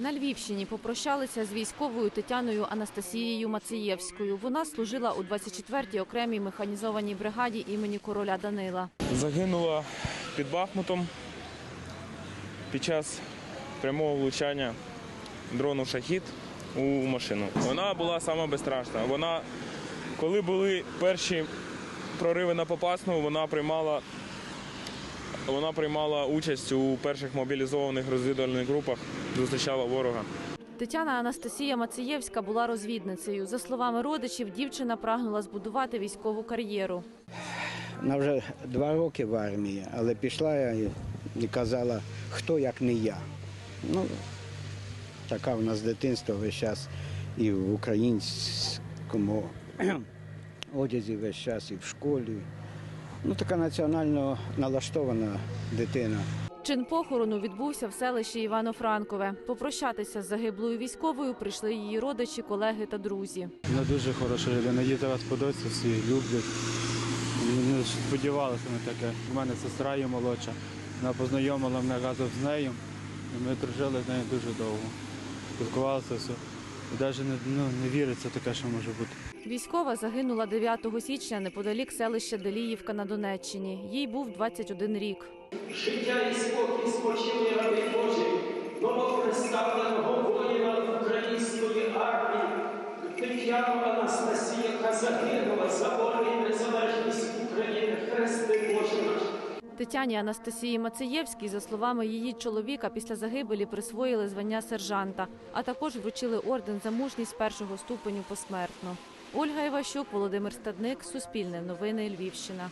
На Львівщині попрощалися з військовою Тетяною Анастасією Мацієвською. Вона служила у 24-й окремій механізованій бригаді імені короля Данила. Загинула під Бахмутом під час прямого влучання дрону Шахід у машину. Вона була сама безстрашна. Вона, коли були перші прориви на Попасну, вона приймала, вона приймала участь у перших мобілізованих розвідувальних групах, зустрічала ворога. Тетяна Анастасія Мацієвська була розвідницею. За словами родичів, дівчина прагнула збудувати військову кар'єру. Вона вже два роки в армії, але пішла і- і казала, хто як не я. Ну, така в нас дитинство весь час і в українському одязі весь час, і в школі. Ну, така національно налаштована дитина. Чин похорону відбувся в селищі Івано-Франкове. Попрощатися з загиблою військовою прийшли її родичі, колеги та друзі. Вона дуже хороша людина. Її зараз подобається, всі люблять. Ми сподівалися на таке. У мене сестра є молодша. Вона познайомила мене разом з нею. І ми дружили з нею дуже довго. Спілкувалися все. Навіть не, ну, не віриться таке, що може бути. Військова загинула 9 січня неподалік селища Деліївка на Донеччині. Їй був 21 рік. Життя і спокій спочили ради Божі, новоприставленого воїна української армії, Тетяну Анастасію, яка загинула за волю Тетяні Анастасії Мацеєвській, за словами її чоловіка, після загибелі присвоїли звання сержанта, а також вручили орден за мужність першого ступеню посмертно. Ольга Іващук, Володимир Стадник, Суспільне новини Львівщина.